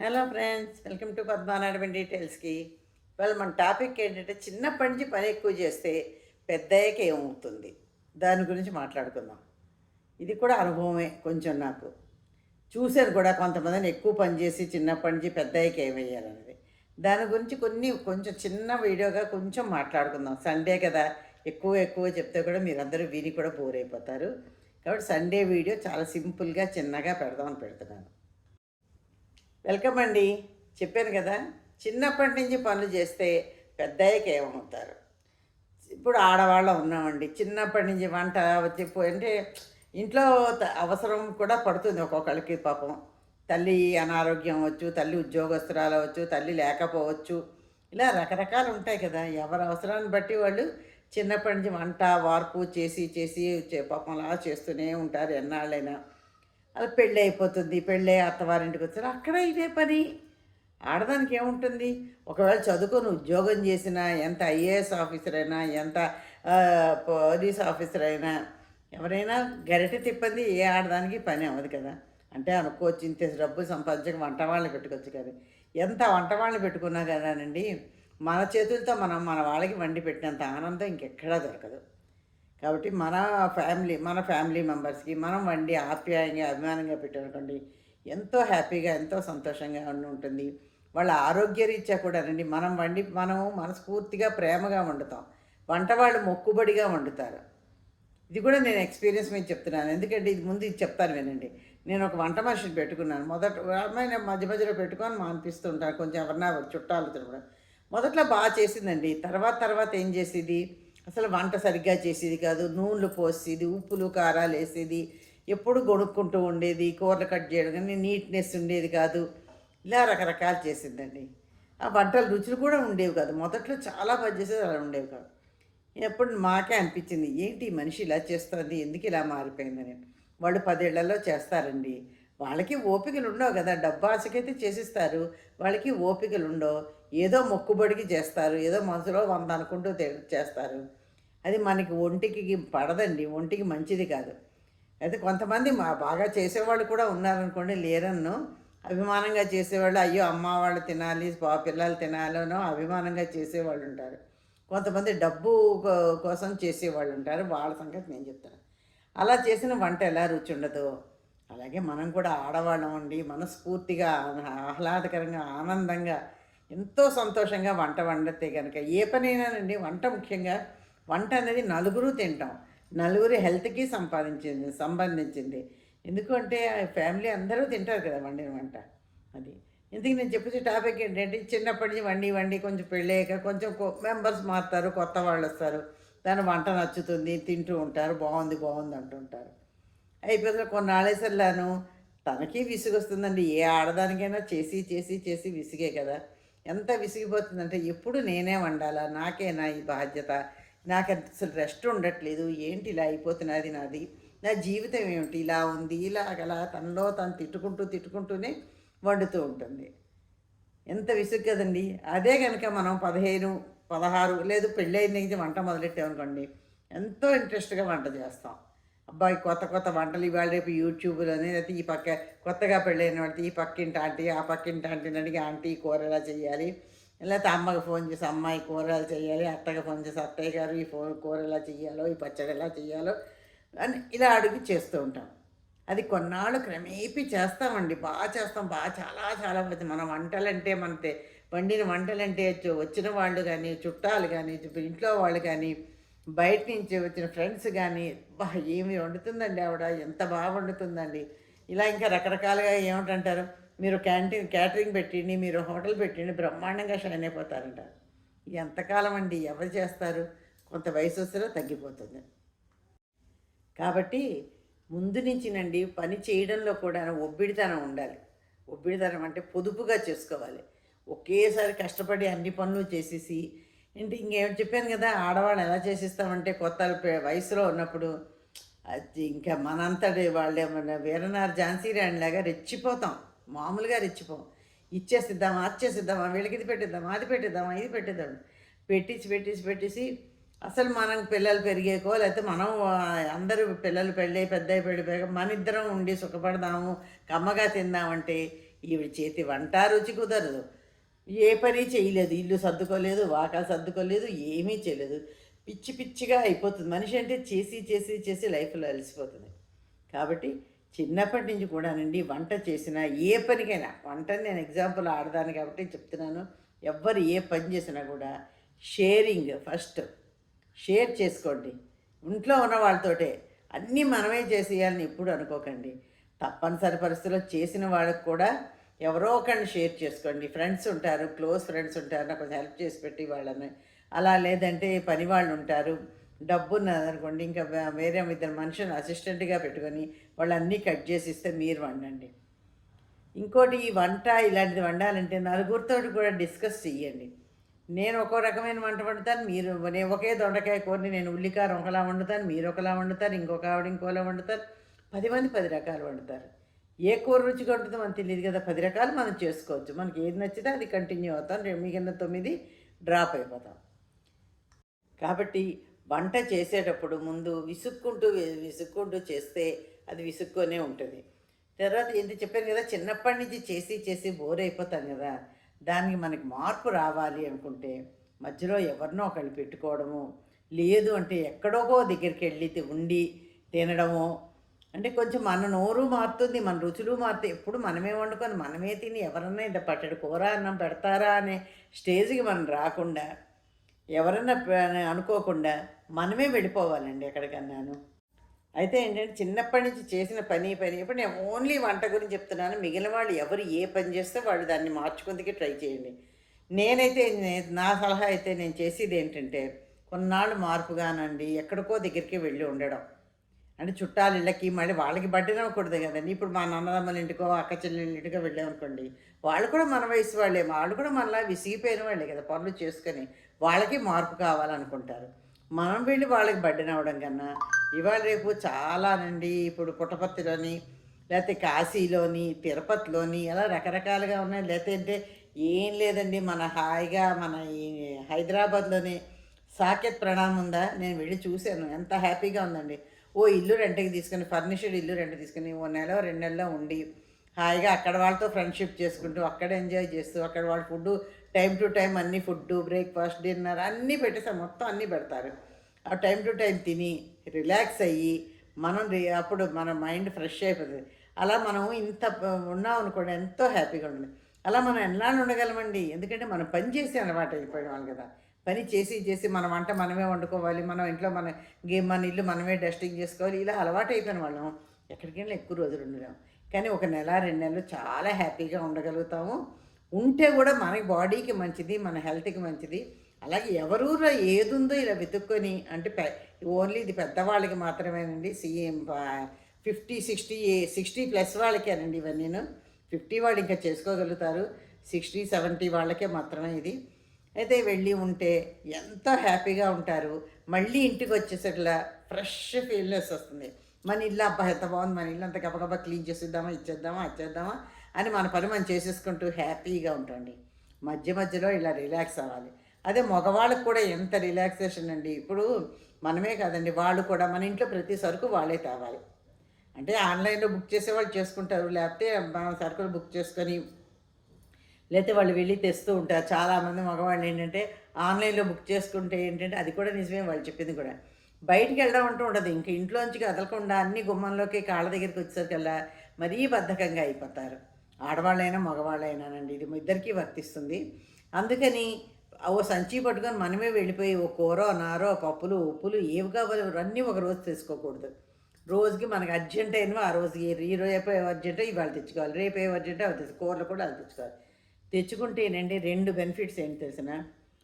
Hello friends welcome to పద్మానాడు డీటెయిల్స్కి వాళ్ళు మన టాపిక్ ఏంటంటే చిన్నప్పటి నుంచి పని ఎక్కువ చేస్తే పెద్దయ్యాక ఏమవుతుంది? దాని గురించి మాట్లాడుకుందాం. ఇది కూడా అనుభవమే కొంచెం నాకు. చూశాను కూడా కొంతమందిని ఎక్కువ పని చేసి చిన్నప్పటి నుంచి పెద్దయ్యాక ఏమయ్యారనేది. దాని గురించి కొన్ని కొంచెం చిన్న వీడియోగా కొంచెం మాట్లాడుకుందాం. సండే కదా ఎక్కువ ఎక్కువ చెప్తే కూడా మీరందరూ విని కూడా బోర్ అయిపోతారు. కాబట్టి సండే వీడియో చాలా సింపుల్గా చిన్నగా పెడదామని పెడుతున్నాను. వెల్కమ్ అండి. చెప్పాను కదా చిన్నప్పటి నుంచి పనులు చేస్తే పెద్దయ్యాక ఏమవుతారు? ఇప్పుడు ఆడవాళ్ళ ఉన్నామండి. చిన్నప్పటి నుంచి వంట వచ్చి అంటే ఇంట్లో అవసరం కూడా పడుతుంది ఒక్కొక్కరికి పాపం. తల్లి అనారోగ్యం అవ్వచ్చు తల్లి ఉద్యోగస్తురాలు అవ్వచ్చు తల్లి లేకపోవచ్చు. ఇలా రకరకాలు ఉంటాయి కదా. ఎవరి అవసరాన్ని బట్టి వాళ్ళు చిన్నప్పటి నుంచి వంట వార్పు చేసి చేసి చే- పాపం అలా చేస్తూనే ఉంటారు ఎన్నాళ్ళైనా. అలా పెళ్ళి అయిపోతుంది పెళ్ళి అత్తవారింటికి వచ్చారు. అక్కడ ఇదే పని. ఆడదానికి ఏముంటుంది? ఒకవేళ చదువుకొని ఉద్యోగం చేసినా ఎంత ఐఏఎస్ ఆఫీసర్ అయినా ఎంత పోలీస్ ఆఫీసర్ అయినా ఎవరైనా గరిటె తిప్పంది ఏ ఆడదానికి పని అవ్వదు కదా. అంటే అనుకోవచ్చు ఇంత డబ్బు సంపాదించక వంట వాళ్ళని పెట్టుకోవచ్చు కదా. ఎంత వంట వాళ్ళని పెట్టుకున్నా కదానండి మన చేతులతో మనం మన వాళ్ళకి వండి పెట్టినంత ఆనందం ఇంకెక్కడా దొరకదు. కాబట్టి మన ఫ్యామిలీ మన ఫ్యామిలీ మెంబర్స్కి మనం వండి ఆప్యాయంగా అభిమానంగా పెట్టామనుకోండి ఎంతో హ్యాపీగా ఎంతో సంతోషంగా ఉండి ఉంటుంది. వాళ్ళ ఆరోగ్యరీత్యా కూడా మనం వండి మనము మనస్ఫూర్తిగా ప్రేమగా వండుతాం. వంట వాళ్ళు మొక్కుబడిగా వండుతారు. ఇది కూడా నేను ఎక్స్పీరియన్స్ మీద చెప్తున్నాను. ఎందుకంటే ఇది ముందు ఇది చెప్తాను వినండి. నేను ఒక వంట మనిషిని పెట్టుకున్నాను. మొదట అమ్మాయి మధ్య మధ్యలో పెట్టుకొని మానిపిస్తుంటాను కొంచెం ఎవరన్నా చుట్టాలు తినడం మొదట్లో బాగా చేసిందండి. తర్వాత తర్వాత ఏం చేసేది? అసలు వంట సరిగ్గా చేసేది కాదు. నూనెలు పోసేది ఉప్పులు కారాలు వేసేది ఎప్పుడు గొడుక్కుంటూ ఉండేది కూరలు కట్ చేయడం కానీ నీట్నెస్ ఉండేది కాదు. ఇలా రకరకాలు చేసిందండి. ఆ వంటల రుచులు కూడా ఉండేవి కాదు. మొదట్లో చాలా బాగా చేసేది అలా ఉండేవి కాదు. ఎప్పుడు మాకే అనిపించింది ఏంటి మనిషి ఇలా చేస్తుంది? ఎందుకు ఇలా మారిపోయిందని? వాళ్ళు పదేళ్ళలో చేస్తారండి. వాళ్ళకి ఓపికలు ఉండవు కదా. డబ్బాసకైతే చేసిస్తారు. వాళ్ళకి ఓపికలు ఉండవు. ఏదో మొక్కుబడికి చేస్తారు. ఏదో మనసులో వంద అనుకుంటూ చేస్తారు. అది మనకి ఒంటికి పడదండి ఒంటికి మంచిది కాదు. అయితే కొంతమంది మా బాగా చేసేవాళ్ళు కూడా ఉన్నారనుకోండి లేరన్ను అభిమానంగా చేసేవాళ్ళు అయ్యో అమ్మ వాళ్ళు తినాలి బా పిల్లలు తినాలనో అభిమానంగా చేసేవాళ్ళు ఉంటారు. కొంతమంది డబ్బు కోసం చేసేవాళ్ళు ఉంటారు వాళ్ళ సంగతి నేను చెప్తాను. అలా చేసిన వంట ఎలా రుచి ఉండదో అలాగే మనం కూడా ఆడవాళ్ళం అండి మనస్ఫూర్తిగా ఆహ్లాదకరంగా ఆనందంగా ఎంతో సంతోషంగా వంట వండితే కనుక ఏ పనైనానండి వంట ముఖ్యంగా వంట అనేది నలుగురు తింటాం. నలుగురు హెల్త్కి సంపాదించింది సంబంధించింది. ఎందుకంటే ఫ్యామిలీ అందరూ తింటారు కదా వండిన వంట. అది. ఇందుకు నేను చెప్పే టాపిక్ ఏంటంటే చిన్నప్పటి నుంచి వండి వండి కొంచెం పెళ్ళాక కొంచెం మెంబర్స్ మారుతారు కొత్త వాళ్ళు వస్తారు. దాని వంట నచ్చుతుంది తింటూ ఉంటారు బాగుంది బాగుంది అంటుంటారు. అయిపోతే కొన్నాళ్ళేసరిలాను తనకి విసుగొస్తుందండి. ఏ ఆడదానికైనా చేసి చేసి చేసి విసిగే కదా. ఎంత విసిగిపోతుందంటే ఎప్పుడు నేనే వండాలా? నాకేనా ఈ బాధ్యత? నాకు అసలు రెస్ట్ ఉండట్లేదు ఏంటి ఇలా అయిపోతున్నది నాది? నా జీవితం ఏమిటి? ఇలా ఉంది ఇలా అలా తనలో తను తిట్టుకుంటూ తిట్టుకుంటూనే వండుతూ ఉంటుంది. ఎంత విసుగు కదండి. అదే కనుక మనం పదిహేను పదహారు లేదు పెళ్ళైన నుంచి వంట మొదలెట్టామనుకోండి ఎంతో ఇంట్రెస్ట్గా వంట చేస్తాం. అబ్బాయి కొత్త కొత్త వంటలు ఇవాళ రేపు యూట్యూబ్లోనే లేకపోతే ఈ పక్క కొత్తగా పెళ్ళైన వాడితే ఈ పక్కింటి ఆంటీ ఆ పక్కింటి ఆంటీని అడిగి ఆంటీ కూర ఎలా చేయాలి? లేకపోతే అమ్మకి ఫోన్ చేసి అమ్మాయి కూరలు చేయాలి అత్తకి ఫోన్ చేసి అత్తయ్య గారు ఈ ఫోన్ కూర ఎలా చేయాలో ఈ పచ్చడి ఎలా చేయాలో అని ఇలా అడిగి చేస్తూ ఉంటాం. అది కొన్నాళ్ళు క్రమేపీ చేస్తామండి. బాగా చేస్తాం. బాగా చాలా చాలా మంది మన వంటలంటే మన వండిన వంటలంటే వచ్చిన వాళ్ళు కానీ చుట్టాలు కానీ ఇంట్లో వాళ్ళు కానీ బయట నుంచి వచ్చిన ఫ్రెండ్స్ కానీ బా ఏమి వండుతుందండి ఆవిడ? ఎంత బాగా వండుతుందండి. ఇలా ఇంకా రకరకాలుగా ఏమిటంటారు? మీరు క్యాంటీన్ క్యాటరింగ్ పెట్టిండి మీరు హోటల్ పెట్టిండి బ్రహ్మాండంగా షైన్ అయిపోతారంట. ఎంతకాలం అండి ఎవరు చేస్తారు? కొంత వయసు వస్తే తగ్గిపోతుంది. కాబట్టి ముందు నుంచినండి పని చేయడంలో కూడా ఒబ్బిడితనం ఉండాలి. ఒబ్బిడితనం అంటే పొదుపుగా చేసుకోవాలి. ఒకేసారి కష్టపడి అన్ని పనులు చేసేసి అంటే ఇంకేం చెప్పాను కదా ఆడవాళ్ళు ఎలా చేసిస్తామంటే కొత్త వయసులో ఉన్నప్పుడు అది ఇంకా మనంతటి వాళ్ళే మన వీరనార్ ఝాన్సీ రాణిలాగా రెచ్చిపోతాం. మామూలుగా రెచ్చిపోం ఇచ్చేసిద్దామా అచ్చేసిద్దామా వీళ్ళకి ఇది పెట్టిద్దామా అది పెట్టిద్దామా ఇది పెట్టిద్దాం. పెట్టించి పెట్టించి పెట్టేసి అసలు మనం పిల్లలు పెరిగేకో లేకపోతే మనం అందరూ పిల్లలు పెళ్ళి పెద్ద పెళ్ళి మన ఇద్దరం ఉండి సుఖపడదాము కమ్మగా తిందామంటే ఈవిడ చేతి వంట రుచి కుదరదు. ఏ పని చేయలేదు ఇల్లు సర్దుకోలేదు వాకాలు సర్దుకోలేదు ఏమీ చేయలేదు. పిచ్చి పిచ్చిగా అయిపోతుంది. మనిషి అంటే చేసి చేసి చేసి లైఫ్లో అలసిపోతుంది. కాబట్టి చిన్నప్పటి నుంచి కూడానండి వంట చేసినా ఏ పనికైనా వంటని నేను ఎగ్జాంపుల్ ఆడదాను కాబట్టి చెప్తున్నాను. ఎవ్వరు ఏ పని చేసినా కూడా షేరింగ్ ఫస్ట్ షేర్ చేసుకోండి. ఇంట్లో ఉన్న వాళ్ళతోటే అన్నీ మనమే చేసేయాలని ఎప్పుడు అనుకోకండి. తప్పనిసరి పరిస్థితుల్లో చేసిన వాళ్ళకి కూడా ఎవరో ఒకరిని షేర్ చేసుకోండి. ఫ్రెండ్స్ ఉంటారు క్లోజ్ ఫ్రెండ్స్ ఉంటారు నాకు కొంచెం హెల్ప్ చేసి పెట్టి వాళ్ళని. అలా లేదంటే పని వాళ్ళు ఉంటారు. డబ్బు ఉన్నదనుకోండి ఇంకా వేరే ఇద్దరు మనుషులను అసిస్టెంట్గా పెట్టుకొని వాళ్ళన్నీ కట్ చేసి ఇస్తే మీరు వండండి. ఇంకోటి ఈ వంట ఇలాంటిది వండాలంటే నలుగురితో కూడా డిస్కస్ చెయ్యండి. నేను ఒక్కో రకమైన వంట వండుతాను మీరు నేను ఒకే దొండకాయ కూరని నేను ఉల్లికారం ఒకలా వండుతాను మీరు ఒకలా వండుతారు ఇంకొక ఆవిడ ఇంకోలా వండుతారు. పది మంది పది రకాలు వండుతారు. ఏ కూర రుచిగా ఉంటుందో మనకు తెలియదు కదా పది రకాలు మనం చేసుకోవచ్చు. మనకి ఏది నచ్చితే అది కంటిన్యూ అవుతాం రేపు మిగిలిన తొమ్మిది డ్రాప్ అయిపోతాం. కాబట్టి వంట చేసేటప్పుడు ముందు విసుక్కుంటూ విసుక్కుంటూ చేస్తే అది విసుక్కునే ఉంటుంది. తర్వాత ఏంటి చెప్పాను కదా చిన్నప్పటి నుంచి చేసి చేసి బోర్ అయిపోతాం కదా దానికి మనకి మార్పు రావాలి అనుకుంటే మధ్యలో ఎవరినో ఒకళ్ళు పెట్టుకోవడము లేదు అంటే ఎక్కడోకో దగ్గరికి వెళ్ళి ఉండి తినడము. అంటే కొంచెం మన నోరు మారుతుంది మన రుచులు మారుతాయి. ఎప్పుడు మనమే వండుకొని మనమే తిని ఎవరన్నా ఇంత పట్టడు కూర అన్నం పెడతారా అనే స్టేజ్కి మనం రాకుండా ఎవరన్నా అనుకోకుండా మనమే వెళ్ళిపోవాలండి ఎక్కడికన్నాను. అయితే ఏంటంటే చిన్నప్పటి నుంచి చేసిన పని పని ఇప్పుడు నేను ఓన్లీ వంట గురించి చెప్తున్నాను. మిగిలిన వాళ్ళు ఎవరు ఏ పని చేస్తే వాళ్ళు దాన్ని మార్చుకుందుకే ట్రై చేయండి. నేనైతే నా సలహా అయితే నేను చేసేది ఏంటంటే కొన్నాళ్ళు మార్పుగానండి ఎక్కడికో దగ్గరికి వెళ్ళి ఉండడం. అంటే చుట్టాలు ఇళ్ళకి మళ్ళీ వాళ్ళకి పట్టినకూడదు కదండి. ఇప్పుడు మా నాన్నదమ్మల ఇంటికో అక్క చెల్లెళ్ళ ఇంటికో వెళ్ళామనుకోండి వాళ్ళు కూడా మన వయసు వాళ్ళే. వాళ్ళు కూడా మనలా విసిగిపోయిన వాళ్ళే కదా పనులు చేసుకొని. వాళ్ళకి మార్పు కావాలనుకుంటారు. మనం వెళ్ళి వాళ్ళకి బడ్డెన అవ్వడం కన్నా ఇవాళ రేపు చాలానండి ఇప్పుడు పుట్టపర్తిలోని లేకపోతే కాశీలోని తిరుపతిలోని అలా రకరకాలుగా ఉన్నాయి. లేకపోతే అంటే ఏం లేదండి మన హాయిగా మన ఈ హైదరాబాద్లోని సాకెత్ ప్రణామం ఉందా? నేను వెళ్ళి చూశాను. ఎంత హ్యాపీగా ఉందండి. ఓ ఇల్లు రెంట్కి తీసుకుని ఫర్నిషడ్ ఇల్లు రెంట్ తీసుకుని ఓ నెల రెండు నెలలో ఉండి హాయిగా అక్కడ వాళ్ళతో ఫ్రెండ్షిప్ చేసుకుంటూ అక్కడ ఎంజాయ్ చేస్తూ అక్కడ వాళ్ళ ఫుడ్ టైం టు టైం అన్ని ఫుడ్ బ్రేక్ఫాస్ట్ డిన్నర్ అన్నీ పెట్టేసారు మొత్తం అన్నీ పెడతారు. ఆ టైం టు టైం తిని రిలాక్స్ అయ్యి మనం రి- అప్పుడు మన మైండ్ ఫ్రెష్ అయిపోతుంది. అలా మనం ఇంత ఉన్నాం అనుకోండి ఎంతో హ్యాపీగా ఉండదు అలా మనం ఎలా ఉండగలమండి? ఎందుకంటే మనం పని చేసి అలవాటు అయిపోయిన వాళ్ళు కదా. పని చేసి చేసి మన వంట మనమే వండుకోవాలి. మనం ఇంట్లో మన గేమ్ మన ఇల్లు మనమే డస్టింగ్ చేసుకోవాలి. ఇలా అలవాటు అయిపోయిన వాళ్ళం. ఎక్కడికైనా ఎక్కువ రోజులు ఉండలేము కానీ ఒక నెల రెండు నెలలు చాలా హ్యాపీగా ఉండగలుగుతాము. ఉంటే కూడా మన బాడీకి మంచిది మన హెల్త్కి మంచిది. అలాగే ఎవరూలో ఏది ఉందో ఇలా వెతుక్కొని అంటే పె ఓన్లీ ఇది పెద్దవాళ్ళకి మాత్రమేనండి CM fifty sixty sixty plus వాళ్ళకేనండి నేను ఫిఫ్టీ వాళ్ళు ఇంకా చేసుకోగలుగుతారు. సిక్స్టీ సెవెంటీ వాళ్ళకే మాత్రమే ఇది. అయితే వెళ్ళి ఉంటే ఎంతో హ్యాపీగా ఉంటారు. మళ్ళీ ఇంటికి వచ్చేసట్లా ఫ్రెష్ ఫీల్నెస్ వస్తుంది. మన ఇల్లు అబ్బా ఎంత బాగుంది మన ఇల్లు అంత గబగబా క్లీన్ చేసేద్దామా ఇచ్చేద్దామా ఇచ్చేద్దామా అని మన పని మనం చేసేసుకుంటూ హ్యాపీగా ఉంటుంది మధ్య మధ్యలో ఇలా రిలాక్స్ అవ్వాలి. అదే మగవాళ్ళకు కూడా ఎంత రిలాక్సేషన్ అండి. ఇప్పుడు మనమే కాదండి వాళ్ళు కూడా మన ఇంట్లో ప్రతి సరుకు వాళ్ళే తేవాలి. అంటే ఆన్లైన్లో బుక్ చేసే వాళ్ళు చేసుకుంటారు లేకపోతే మన సరుకులు బుక్ చేసుకొని లేకపోతే వాళ్ళు వెళ్ళి తెస్తూ ఉంటారు. చాలామంది మగవాళ్ళు ఏంటంటే ఆన్లైన్లో బుక్ చేసుకుంటే ఏంటంటే అది కూడా నిజమే వాళ్ళు చెప్పింది కూడా. బయటికి వెళ్ళడం అంటూ ఉండదు. ఇంక ఇంట్లోంచి కదలకుండా అన్ని గుమ్మంలోకి కాళ్ళ దగ్గరికి వచ్చేసరికల్లా మరీ బద్ధకంగా అయిపోతారు. ఆడవాళ్ళైనా మగవాళ్ళైనానండి. ఇది ఇద్దరికీ వర్తిస్తుంది. అందుకని ఓ సంచి పట్టుకొని మనమే వెళ్ళిపోయి ఓ కూర నారో పప్పులు ఉప్పులు ఏవి కావాలి అన్నీ ఒక రోజు తెచ్చుకోకూడదు రోజుకి మనకి అర్జెంట్ అయినవి ఆ రోజు ఈ ఈ రేపు ఏ అర్జెంట్ ఇవాళ తెచ్చుకోవాలి. రేపు ఏ అర్జెంట్ అవి తెచ్చు కూరలు కూడా అది తెచ్చుకోవాలి. తెచ్చుకుంటేనండి రెండు బెనిఫిట్స్ ఏంటి తెలిసిన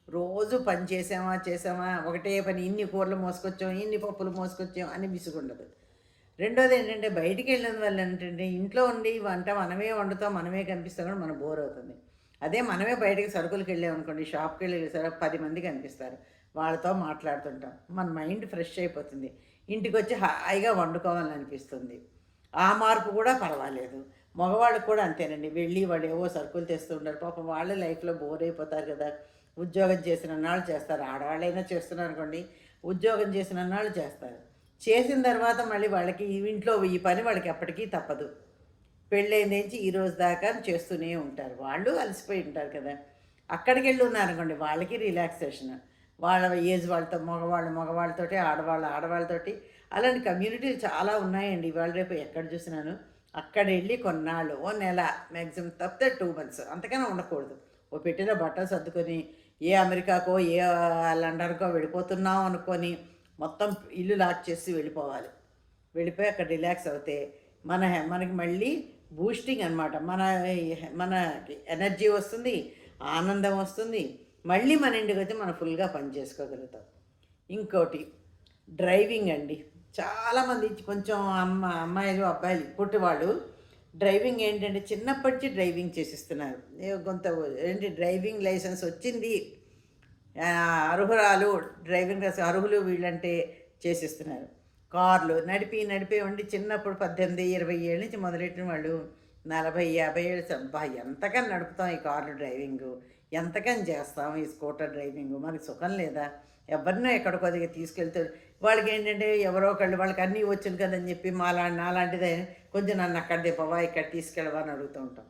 రోజు పని చేసామా చేసామా ఒకటే పని ఇన్ని కూరలు మోసుకొచ్చాం ఇన్ని పప్పులు మోసుకొచ్చాం అని విసుగుండదు రెండోది ఏంటంటే బయటికి వెళ్ళిన వల్ల ఏంటంటే ఇంట్లో ఉండి వంట మనమే వండుతాం మనమే కనిపిస్తాం కూడా మనం బోర్ అవుతుంది. అదే మనమే బయటకి సరుకులకి వెళ్ళామనుకోండి షాప్కి వెళ్ళి సరే పది మంది కనిపిస్తారు. వాళ్ళతో మాట్లాడుతుంటాం. మన మైండ్ ఫ్రెష్ అయిపోతుంది. ఇంటికి వచ్చి హాయిగా వండుకోవాలని అనిపిస్తుంది ఆ మార్పు కూడా పర్వాలేదు. మగవాళ్ళకు కూడా అంతేనండి. వెళ్ళి వాళ్ళు ఏవో సరుకులు తెస్తూ ఉంటారు. పాపం వాళ్ళ లైఫ్లో బోర్ అయిపోతారు కదా. ఉద్యోగం చేసిన నాళ్ళు చేస్తారు. ఆడవాళ్ళైనా చేస్తున్నారు అనుకోండి ఉద్యోగం చేసిన నాళ్ళు చేస్తారు. చేసిన తర్వాత మళ్ళీ వాళ్ళకి ఇంట్లో ఈ పని వాళ్ళకి ఎప్పటికీ తప్పదు. పెళ్ళైన నుంచి ఈ రోజు దాకా చేస్తూనే ఉంటారు. వాళ్ళు అలసిపోయి ఉంటారు కదా. అక్కడికి వెళ్ళి ఉన్నారనుకోండి వాళ్ళకి రిలాక్సేషన్ వాళ్ళ ఏజ్ వాళ్ళతో మగవాళ్ళు మగవాళ్ళతోటి ఆడవాళ్ళు ఆడవాళ్ళతోటి అలాంటి కమ్యూనిటీలు చాలా ఉన్నాయండి. ఇవాళ రేపు ఎక్కడ చూసినాను? అక్కడ వెళ్ళి కొన్నాళ్ళు ఓ నెల మ్యాక్సిమం తప్పితే టూ మంత్స్ అంతకన్నా ఉండకూడదు. ఓ పెట్టిన బట్టలు సర్దుకొని ఏ అమెరికాకో ఏ లండన్కో వెళ్ళిపోతున్నాం అనుకొని మొత్తం ఇల్లు లాక్ చేసి వెళ్ళిపోవాలి. వెళ్ళిపోయి అక్కడ రిలాక్స్ అవుతే మన మనకి మళ్ళీ బూస్టింగ్ అనమాట మన మన ఎనర్జీ వస్తుంది ఆనందం వస్తుంది. మళ్ళీ మన ఇంటికి వచ్చి మనం ఫుల్గా పని చేసుకోగలుగుతాం. ఇంకోటి డ్రైవింగ్ అండి. చాలామంది కొంచెం అమ్మ అమ్మాయిలు అబ్బాయిలు ఇప్పటి వాళ్ళు డ్రైవింగ్ ఏంటంటే చిన్నప్పటి నుంచి డ్రైవింగ్ చేసిస్తున్నారు. కొంత ఏంటి డ్రైవింగ్ లైసెన్స్ వచ్చింది. అర్హురాలు డ్రైవింగ్ లైసెన్స్ అర్హులు వీళ్ళంటే చేసిస్తున్నారు. కార్లు నడిపి నడిపి ఉండి చిన్నప్పుడు పద్దెనిమిది ఇరవై ఏళ్ళ నుంచి మొదలెట్టిన వాళ్ళు నలభై యాభై ఏళ్ళు అబ్బా ఎంతకని నడుపుతాం ఈ కార్లు డ్రైవింగ్? ఎంతకని చేస్తాం ఈ స్కూటర్ డ్రైవింగ్? మనకి సుఖం లేదా? ఎవరినో ఎక్కడికో దగ్గర తీసుకెళ్తారు వాళ్ళకి ఏంటంటే ఎవరో ఒకళ్ళు వాళ్ళకి అన్నీ వచ్చింది కదని చెప్పి మాలా నాలాంటిదే కొంచెం నన్ను అక్కడ దిప్పవా ఇక్కడ తీసుకెళ్ళవా అని అడుగుతూ ఉంటాం.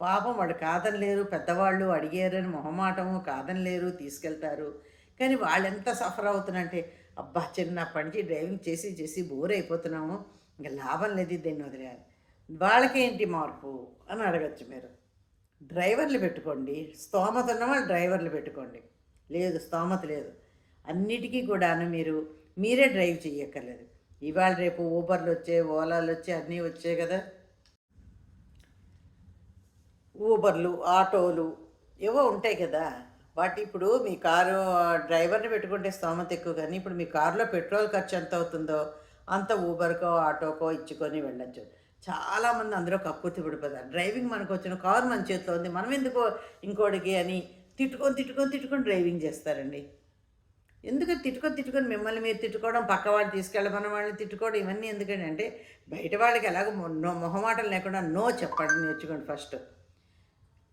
పాపం వాళ్ళు కాదని లేరు పెద్దవాళ్ళు అడిగారని మొహమాటము కాదని లేరు తీసుకెళ్తారు. కానీ వాళ్ళు ఎంత సఫర్ అవుతున్నారంటే అబ్బా చిన్నప్పటి నుంచి డ్రైవింగ్ చేసి చేసి బోర్ అయిపోతున్నాము ఇంకా లాభం లేదు దీన్ని వదిలేయాలి. వాళ్ళకేంటి మార్పు అని అడగచ్చు మీరు. డ్రైవర్లు పెట్టుకోండి స్తోమత ఉన్న వాళ్ళు డ్రైవర్లు పెట్టుకోండి. లేదు స్తోమత లేదు. అన్నిటికీ కూడాను మీరు మీరే డ్రైవ్ చేయక్కర్లేదు ఇవాళ రేపు ఊబర్లు వచ్చాయి ఓలాలు వచ్చాయి అన్నీ వచ్చాయి కదా. ఊబర్లు ఆటోలు ఏవో ఉంటాయి కదా. వాటి ఇప్పుడు మీ కారు డ్రైవర్ని పెట్టుకుంటే స్తోమత ఎక్కువ కానీ ఇప్పుడు మీ కారులో పెట్రోల్ ఖర్చు ఎంత అవుతుందో అంత ఊబర్కో ఆటోకో ఇచ్చుకొని వెళ్ళొచ్చు. చాలామంది అందరూ కక్కుర్తి పడిపోతారు. డ్రైవింగ్ మనకు వచ్చిన కారు మన చేతిలో ఉంది. మనం ఎందుకో ఇంకోటికి అని తిట్టుకొని తిట్టుకొని తిట్టుకొని డ్రైవింగ్ చేస్తారండి. ఎందుకు తిట్టుకొని తిట్టుకొని మిమ్మల్ని మీరు తిట్టుకోవడం పక్క వాళ్ళు తీసుకెళ్ళమన్న వాళ్ళని తిట్టుకోవడం ఇవన్నీ ఎందుకంటే బయట వాళ్ళకి ఎలాగో నో మొహమాటలు లేకుండా నో చెప్పడం నేర్చుకోండి ఫస్ట్.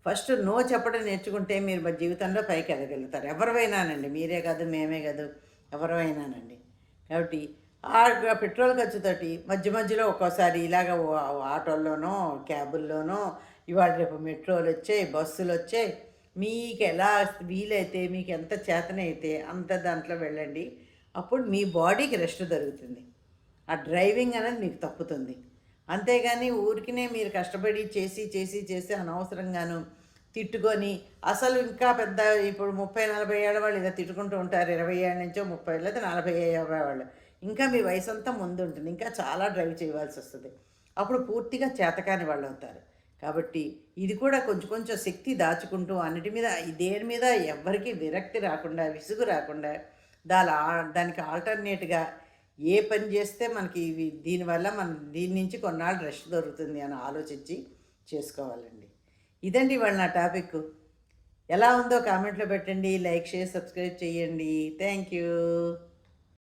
ఫస్ట్ నో చెప్పడం నేర్చుకుంటే మీరు మా జీవితంలో పైకి ఎదగలుగుతారు. ఎవరివైనానండి? మీరే కాదు మేమే కాదు ఎవరివైనానండి? కాబట్టి ఆ పెట్రోల్ ఖర్చుతోటి మధ్య మధ్యలో ఒక్కోసారి ఇలాగ ఆటోల్లోనో క్యాబుల్లోనో ఇవాళ రేపు మెట్రోలు వచ్చాయి బస్సులు వచ్చాయి మీకు ఎలా వీలైతే మీకు ఎంత చేతనైతే అంత దాంట్లో వెళ్ళండి. అప్పుడు మీ బాడీకి రెస్ట్ దొరుకుతుంది. ఆ డ్రైవింగ్ అనేది మీకు తప్పుతుంది. అంతేగాని ఊరికినే మీరు కష్టపడి చేసి చేసి చేసి అనవసరంగాను తిట్టుకొని అసలు ఇంకా పెద్ద ఇప్పుడు ముప్పై నలభై ఏళ్ళ వాళ్ళు ఇలా తిట్టుకుంటూ ఉంటారు. ఇరవై ఏళ్ళ నుంచో ముప్పై లేదా నలభై యాభై వాళ్ళు. ఇంకా మీ వయసు అంతా ముందు ఉంటుంది ఇంకా చాలా డ్రైవ్ చేయవలసి వస్తుంది అప్పుడు పూర్తిగా చేతకాని వాళ్ళు అవుతారు కాబట్టి ఇది కూడా కొంచెం కొంచెం శక్తి దాచుకుంటూ అన్నిటి మీద దేని మీద ఎవ్వరికి విరక్తి రాకుండా విసుగు రాకుండా దాని ఆ- దానికి ఆల్టర్నేట్గా ఏ పని చేస్తే మనకి ఇవి దీనివల్ల మన దీని నుంచి కొన్నాళ్ళు రెస్ట్ దొరుకుతుంది అని ఆలోచించి చేసుకోవాలండి. ఇదండి వాళ్ళ నా టాపిక్. ఎలా ఉందో కామెంట్లో పెట్టండి లైక్ షేర్ సబ్స్క్రైబ్ చేయండి. Thank you.